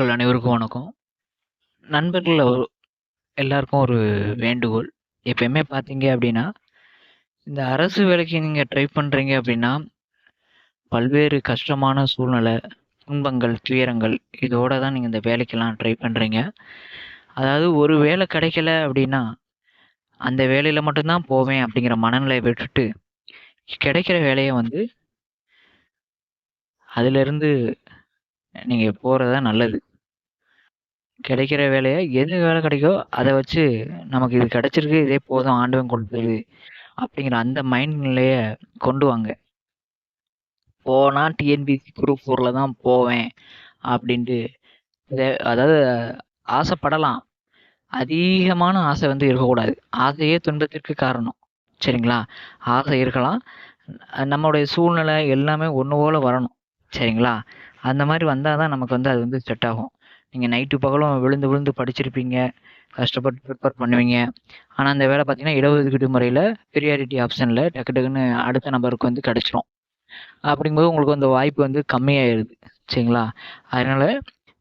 நண்பர்கள் அனைவருக்கும் வணக்கம். நண்பர்கள் எல்லாருக்கும் ஒரு வேண்டுகோள். எப்பயுமே பார்த்தீங்க அப்படின்னா இந்த அரசு வேலைக்கு நீங்கள் ட்ரை பண்ணுறீங்க அப்படின்னா பல்வேறு கஷ்டமான சூழ்நிலை, துன்பங்கள், துயரங்கள் இதோட தான் நீங்கள் இந்த வேலைக்கெல்லாம் ட்ரை பண்ணுறீங்க அதாவது ஒரு வேலை கிடைக்கல அப்படின்னா அந்த வேலையில் மட்டும் தான் போவேன் அப்படிங்கிற மனநிலையை விட்டுட்டு, கிடைக்கிற வேலையை வந்து அதிலிருந்து நீங்கள் போகிறது தான் நல்லது. கிடைக்கிற வேலையை எது வேலை கிடைக்கோ, அதை வச்சு நமக்கு இது கிடைச்சிருக்கு, இதே போதும் ஆண்டவன் கொடுத்தது அப்படிங்கிற அந்த மைண்ட் நிலையை கொண்டு வாங்க. போனால் டிஎன்பிசி குரூப் ஃபோரில் தான் போவேன் அப்படின்ட்டு அதாவது ஆசைப்படலாம். அதிகமான ஆசை வந்து இருக்கக்கூடாது. ஆசையே துன்பத்திற்கு காரணம். சரிங்களா? ஆசை இருக்கலாம். நம்மளுடைய சூழ்நிலை எல்லாமே ஒன்று போல் வரணும். சரிங்களா? அந்த மாதிரி வந்தால் தான் நமக்கு வந்து அது வந்து செட் ஆகும். நீங்கள் நைட்டு பகலும் விழுந்து விழுந்து படிச்சிருப்பீங்க. கஷ்டப்பட்டு ப்ரிப்பேர் பண்ணுவீங்க. ஆனால் அந்த வேலை பார்த்தீங்கன்னா, இடஒதுக்கீடு முறையில் பிரியாரிட்டி ஆப்ஷனில் டக்கு டக்குன்னு அடுத்த நபருக்கு வந்து கிடச்சிரும் அப்படிங்கும்போது உங்களுக்கு அந்த வாய்ப்பு வந்து கம்மியாயிருது. சரிங்களா? அதனால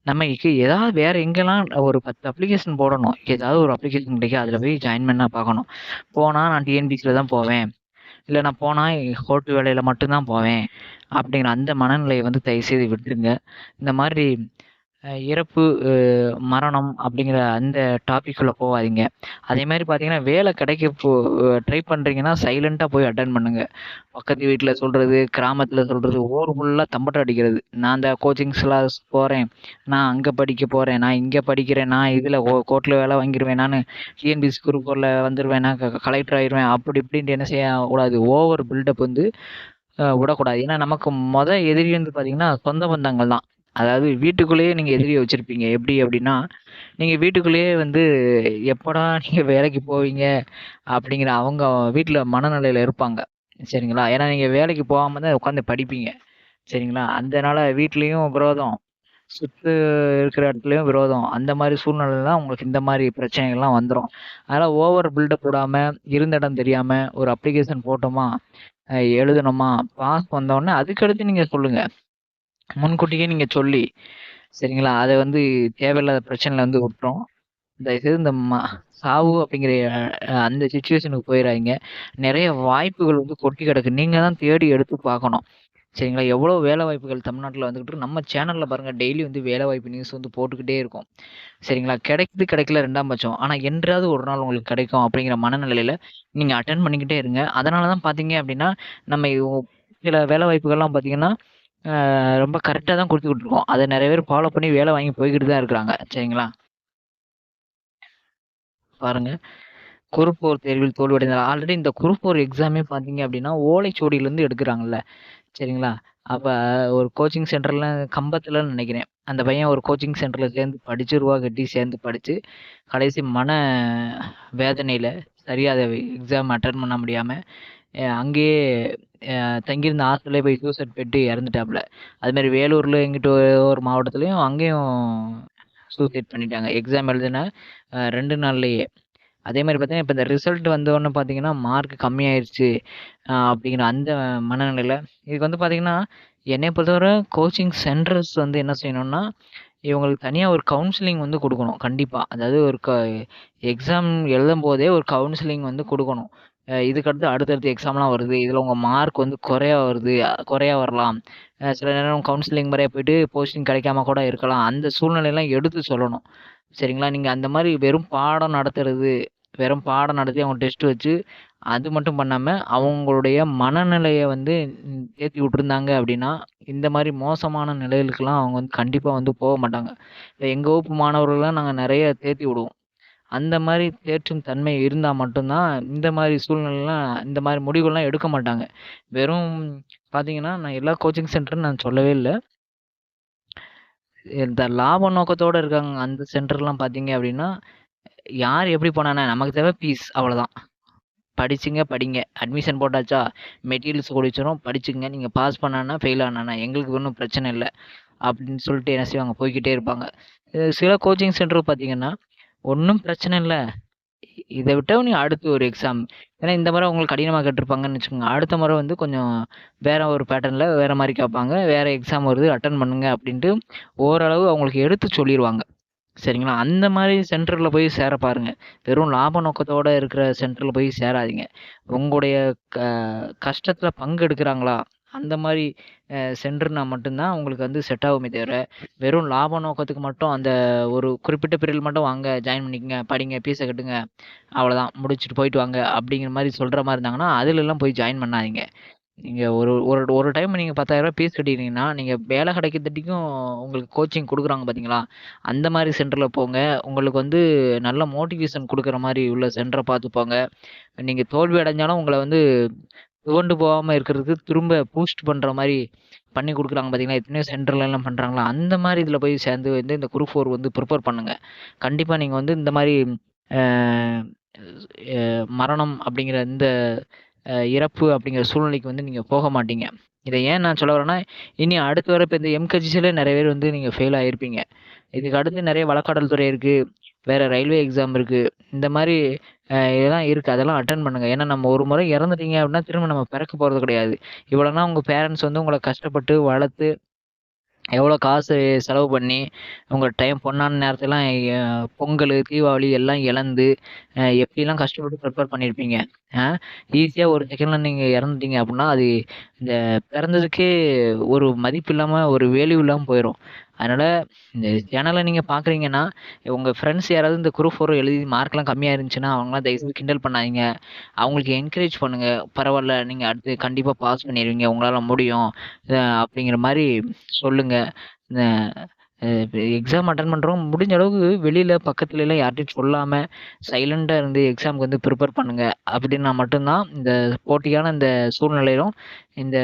நமக்கு ஏதாவது வேறு எங்கெல்லாம் ஒரு 10 அப்ளிகேஷன் போடணும். ஏதாவது ஒரு அப்ளிகேஷன் கிடைக்கும். அதில் போய் ஜாயின் பண்ண பார்க்கணும். போனால் நான் டிஎன்பிசியில் தான் போவேன். இல்லை நான் போனால் ஹோட்டல் வேலையில் மட்டும் தான் போவேன். அப்படிங்கிற அந்த மனநிலையை வந்து தயவுசெய்து விட்டுருங்க. இந்த மாதிரி இறப்பு, மரணம் அப்படிங்கிற அந்த டாபிக்குள்ளே போகாதீங்க அதே மாதிரி பார்த்தீங்கன்னா, வேலை கிடைக்க போ ட்ரை பண்ணுறீங்கன்னா சைலண்ட்டாக போய் அட்டன் பண்ணுங்க. பக்கத்து வீட்டில் சொல்கிறது கிராமத்தில் சொல்கிறது ஊர் ஃபுல்லாக தம்பட்டம் அடிக்கிறது. நான் அந்த கோச்சிங் கிளாஸ் நான் அங்கே படிக்க போகிறேன் நான் இங்கே படிக்கிறேன். நான் இதில் கோ வேலை வாங்கிருவேன். நான் டிஎன்பிஎஸ்சி குரூப்பில் வந்துடுவேன் நான் க கலெக்டர் ஆயிடுவேன் அப்படி இப்படின்ட்டு என்ன செய்யக்கூடாது. ஓவர் பில்டப் வந்து விடக்கூடாது. ஏன்னா நமக்கு மொதல் எதிரி வந்து பார்த்திங்கன்னா சொந்த பந்தங்கள் தான். அதாவது வீட்டுக்குள்ளேயே நீங்கள் எதிரியை வச்சுருப்பீங்க எப்படி அப்படின்னா நீங்கள் வீட்டுக்குள்ளேயே வந்து எப்படா நீங்கள் வேலைக்கு போவீங்க அப்படிங்கிற அவங்க வீட்டில் மனநிலையில் இருப்பாங்க. சரிங்களா? ஏன்னா நீங்கள் வேலைக்கு போகாமல் தான் உட்காந்து படிப்பீங்க. சரிங்களா? அதனால் வீட்லேயும் விரோதம், சுற்று இருக்கிற இடத்துலையும் விரோதம். அந்த மாதிரி சூழ்நிலையில தான் உங்களுக்கு இந்த மாதிரி பிரச்சனைகள்லாம் வந்துடும் அதனால் ஓவர் பில்டப் போடாமல் இருந்த இடம் தெரியாமல் ஒரு அப்ளிகேஷன் போட்டோமா, எழுதணுமா பாஸ் வந்தோடனே அதுக்கடுத்து நீங்கள் சொல்லுங்கள் முன்கூட்டியே நீங்க சொல்லி, சரிங்களா? அதை வந்து தேவையில்லாத பிரச்சனையில வந்து விட்டுரும். தயவுசெய்து இந்த ம சாவு அப்படிங்கிற அந்த சுச்சுவேஷனுக்கு போயிடாதீங்க நிறைய வாய்ப்புகள் வந்து கொட்டி கிடக்கு. நீங்கள் தான் தேடி எடுத்து பார்க்கணும். சரிங்களா? எவ்வளோ வேலை வாய்ப்புகள் தமிழ்நாட்டில் வந்துக்கிட்டு நம்ம சேனலில் பாருங்கள் டெய்லி வந்து வேலைவாய்ப்பு நியூஸ் வந்து போட்டுக்கிட்டே இருக்கும் சரிங்களா? கிடைக்குது கிடைக்கல ரெண்டாம் பட்சம். ஆனால் என்றாவது ஒரு நாள் உங்களுக்கு கிடைக்கும் அப்படிங்கிற மனநிலையில் நீங்கள் அட்டன் பண்ணிக்கிட்டே இருங்க. அதனால தான் பார்த்தீங்க அப்படின்னா நம்ம சில வேலை வாய்ப்புகள்லாம் பார்த்தீங்கன்னா, ரொம்ப கரெக்டாக தான் கொடுத்துக்கிட்டு இருக்கோம். அதை நிறைய பேர் ஃபாலோ பண்ணி வேலை வாங்கி போய்கிட்டு தான் இருக்கிறாங்க. சரிங்களா? பாருங்க. குரூப் 4 தேர்வில் தோல்வியடைந்தார். ஆல்ரெடி இந்த குரூப் 4 எக்ஸாமே பார்த்தீங்க அப்படின்னா ஓலைச்சோடியிலேருந்து எடுக்கிறாங்கல்ல சரிங்களா? அப்போ ஒரு கோச்சிங் சென்டரில் கம்பத்தில் நினைக்கிறேன் அந்த பையன் ஒரு கோச்சிங் சென்டரில் சேர்ந்து படித்து ரூபா கட்டி சேர்ந்து படித்து கடைசி மன வேதனையில் சரியாக அதை எக்ஸாம் அட்டன் பண்ண முடியாமல் அங்கேயே தங்கியிருந்த ஹாஸ்டல்லயே போய் சூசைட் பண்ணிட்டு இறந்துட்டாப்புல அதுமாரி வேலூரில் எங்கிட்ட ஒரு மாவட்டத்துலேயும் அங்கேயும் சூசைட் பண்ணிட்டாங்க. எக்ஸாம் எழுதின ரெண்டு நாள்லேயே அதே மாதிரி பார்த்தீங்கன்னா, இப்போ இந்த ரிசல்ட் வந்தவொடனே பார்த்தீங்கன்னா, மார்க் கம்மியாயிருச்சு அப்படிங்கிற அந்த மனநிலையில் இதுக்கு வந்து பார்த்தீங்கன்னா, என்னை பொறுத்தவரை கோச்சிங் சென்டர்ஸ் வந்து என்ன செய்யணும்னா, இவங்களுக்கு தனியாக ஒரு கவுன்சிலிங் வந்து கொடுக்கணும் கண்டிப்பாக அதாவது ஒரு க எக்ஸாம் எழுதும் போதே ஒரு கவுன்சிலிங் வந்து கொடுக்கணும் இதுக்கடுத்து அடுத்தடுத்து எக்ஸாம்லாம் வருது. இதில் உங்கள் மார்க் வந்து குறையா வருது. குறையா வரலாம். சில நேரம் கவுன்சிலிங் முறையாக போயிட்டு போஸ்டிங் கிடைக்காம கூட இருக்கலாம். அந்த சூழ்நிலையெல்லாம் எடுத்து சொல்லணும். சரிங்களா? நீங்கள் அந்த மாதிரி வெறும் பாடம் நடத்துறது, வெறும் பாடம் நடத்தி அவங்க டெஸ்ட் வச்சு, அது மட்டும் பண்ணாமல் அவங்களுடைய மனநிலையை வந்து தேத்தி விட்டுருந்தாங்க அப்படின்னா இந்த மாதிரி மோசமான நிலைகளுக்கெல்லாம் அவங்க வந்து கண்டிப்பாக வந்து போக மாட்டாங்க. இல்லை எங்கள் வகுப்பு மாணவர்கள்லாம் நாங்கள் நிறைய தேத்தி விடுவோம். அந்த மாதிரி தேற்றும் தன்மை இருந்தால் மட்டும்தான் இந்த மாதிரி சூழ்நிலைலாம் இந்த மாதிரி முடிவுகள்லாம் எடுக்க மாட்டாங்க. வெறும் பார்த்தீங்கன்னா, நான் எல்லா கோச்சிங் சென்டரும் நான் சொல்லவே இல்லை இந்த லாப நோக்கத்தோடு இருக்காங்க. அந்த சென்டர்லாம் பார்த்தீங்க அப்படின்னா யார் எப்படி போனானே நமக்கு தேவை ஃபீஸ் அவ்வளோதான். படிச்சுங்க, படிங்க. அட்மிஷன் போட்டாச்சா, மெட்டீரியல்ஸ் குடிச்சிடும் படிச்சுங்க நீங்கள் பாஸ் பண்ணானா, ஃபெயில் ஆனானா எங்களுக்கு ஒன்றும் பிரச்சனை இல்லை அப்படின்னு சொல்லிட்டு என்ன செய்வாங்க, போய்க்கிட்டே இருப்பாங்க. சில கோச்சிங் சென்டர் பார்த்தீங்கன்னா, ஒன்றும் பிரச்சனை இல்லை இதை விட்ட நீ அடுத்து ஒரு எக்ஸாம் ஏன்னா இந்த முறை உங்களுக்கு கடினமாக கேட்டிருப்பாங்கன்னு வச்சுக்கோங்க அடுத்த முறை வந்து கொஞ்சம் வேற ஒரு பேட்டர்னில் வேற மாதிரி கேட்பாங்க வேற எக்ஸாம் வருது அட்டன் பண்ணுங்க அப்படின்ட்டு ஓரளவு அவங்களுக்கு எடுத்து சொல்லிடுவாங்க சரிங்களா? அந்த மாதிரி சென்டரில் போய் சேர பாருங்கள் வெறும் லாப நோக்கத்தோடு இருக்கிற சென்டரில் போய் சேராதிங்க. உங்களுடைய க கஷ்டத்தில் பங்கெடுக்கிறாங்களா அந்த மாதிரி சென்டர்னா மட்டும்தான் உங்களுக்கு வந்து செட் ஆகுமே தவிர வெறும் லாப நோக்கத்துக்கு மட்டும் அந்த ஒரு குறிப்பிட்ட பீரியட் மட்டும் வாங்க ஜாயின் பண்ணிக்கங்க படிங்க ஃபீஸை கட்டுங்க அவ்வளோதான் முடிச்சுட்டு போயிட்டு வாங்க அப்படிங்கிற மாதிரி சொல்கிற மாதிரி இருந்தாங்கன்னா அதிலெல்லாம் போய் ஜாயின் பண்ணாதீங்க. நீங்கள் ஒரு ஒரு ஒரு டைம் நீங்கள் பத்தாயிரரூபா ஃபீஸ் கட்டிட்டீங்கன்னா நீங்கள் வேலை கிடைக்கிறதுக்கும் உங்களுக்கு கோச்சிங் கொடுக்குறாங்க பார்த்தீங்களா அந்த மாதிரி சென்டரில் போங்க. உங்களுக்கு வந்து நல்ல மோட்டிவேஷன் கொடுக்குற மாதிரி உள்ள சென்டரை பார்த்து போங்க நீங்கள் தோல்வி அடைஞ்சாலும் உங்களை வந்து துவண்டு போகாமல் இருக்கிறதுக்கு திரும்ப பூஸ்ட் பண்ணுற மாதிரி பண்ணி கொடுக்குறாங்க பார்த்தீங்களா எத்தனையோ சென்டர்லலாம் பண்ணுறாங்களா அந்த மாதிரி இதில் போய் சேர்ந்து வந்து இந்த குரூப் ஃபோர் வந்து ப்ரிப்பேர் பண்ணுங்கள் கண்டிப்பாக நீங்கள் வந்து இந்த மாதிரி மரணம் அப்படிங்கிற இந்த இறப்பு அப்படிங்கிற சூழ்நிலைக்கு வந்து நீங்கள் போக மாட்டீங்க. இதை ஏன் நான் சொல்ல வரேன்னா இனி அடுத்து வர இப்போ இந்த எம்கஜிசியில் நிறைய பேர் வந்து நீங்கள் ஃபெயில் ஆகிருப்பீங்க இதுக்கு அடுத்து நிறைய வழக்காடல் துறை இருக்குது வேறு ரயில்வே எக்ஸாம் இருக்குது இந்த மாதிரி இதெல்லாம் இருக்குது அதெல்லாம் அட்டன் பண்ணுங்கள் ஏன்னா நம்ம ஒரு முறை இறந்துட்டீங்க அப்படின்னா திரும்ப நம்ம பிறக்க போகிறது கிடையாது. இவ்வளோனா உங்கள் பேரண்ட்ஸ் வந்து உங்களை கஷ்டப்பட்டு வளர்த்து எவ்வளோ காசு செலவு பண்ணி உங்கள் டைம் பொண்ணான நேரத்தெல்லாம் பொங்கல் தீபாவளி எல்லாம் இழந்து எப்படிலாம் கஷ்டப்பட்டு ப்ரிப்பேர் பண்ணியிருப்பீங்க ஈஸியாக ஒரு செகண்டில் நீங்கள் இறந்துட்டீங்க அப்படின்னா அது இந்த பிறந்ததுக்கே ஒரு மதிப்பு இல்லாமல் ஒரு வேல்யூ இல்லாமல் போயிடும் அதனால் இந்த சேனலை நீங்கள் பார்க்குறீங்கன்னா உங்கள் ஃப்ரெண்ட்ஸ் யாராவது இந்த குரூப் ஃபோர் எழுதி மார்க்லாம் கம்மியாக இருந்துச்சுன்னா அவங்களாம் தயவுசெய்து கிண்டல் பண்ணாதீங்க. அவங்களுக்கு என்கரேஜ் பண்ணுங்கள் பரவாயில்ல நீங்கள் அடுத்து கண்டிப்பாக பாஸ் பண்ணிடுவீங்க. உங்களால் முடியும். அப்படிங்கிற மாதிரி சொல்லுங்கள் எக்ஸாம் அட்டன் பண்ணுறவங்க முடிஞ்ச அளவுக்கு வெளியில் பக்கத்துலலாம் யார்கிட்டையும் சொல்லாமல் சைலண்ட்டாக இருந்து எக்ஸாமுக்கு வந்து ப்ரிப்பேர் பண்ணுங்கள் அப்படின்னா மட்டும்தான் இந்த போட்டியான இந்த சூழ்நிலையிலும் இந்த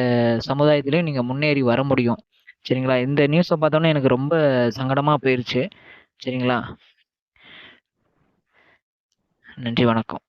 சமுதாயத்திலையும் நீங்கள் முன்னேறி வர முடியும். சரிங்களா? இந்த நியூஸை பார்த்தோன்னே எனக்கு ரொம்ப சங்கடமாக போயிடுச்சு சரிங்களா? நன்றி வணக்கம்.